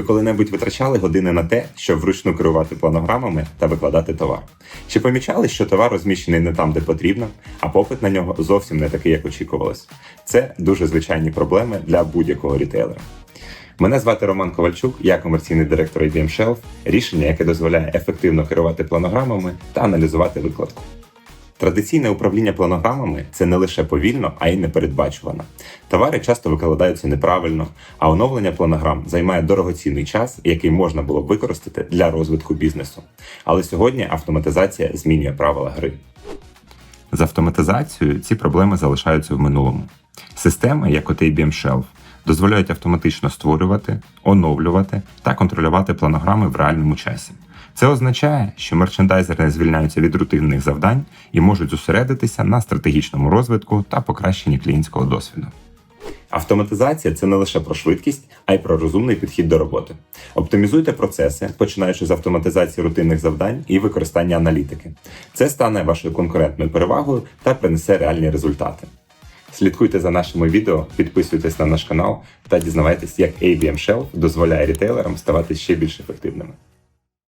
Ви коли-небудь витрачали години на те, щоб вручну керувати планограмами та викладати товар? Чи помічали, що товар розміщений не там, де потрібно, а попит на нього зовсім не такий, як очікувалось? Це дуже звичайні проблеми для будь-якого рітейлера. Мене звати Роман Ковальчук, я комерційний директор IBM Shelf, рішення, яке дозволяє ефективно керувати планограмами та аналізувати викладку. Традиційне управління планограмами це не лише повільно, а й непередбачувано. Товари часто викладаються неправильно, а оновлення планограм займає дорогоцінний час, який можна було б використати для розвитку бізнесу. Але сьогодні автоматизація змінює правила гри. З автоматизацією ці проблеми залишаються в минулому. Системи, як от IBM Shelf, дозволяють автоматично створювати, оновлювати та контролювати планограми в реальному часі. Це означає, що мерчендайзери звільняються від рутинних завдань і можуть зосередитися на стратегічному розвитку та покращенні клієнтського досвіду. Автоматизація це не лише про швидкість, а й про розумний підхід до роботи. Оптимізуйте процеси, починаючи з автоматизації рутинних завдань і використання аналітики. Це стане вашою конкурентною перевагою та принесе реальні результати. Слідкуйте за нашими відео, підписуйтесь на наш канал та дізнавайтесь, як ABM Shelf дозволяє рітейлерам ставати ще більш ефективними.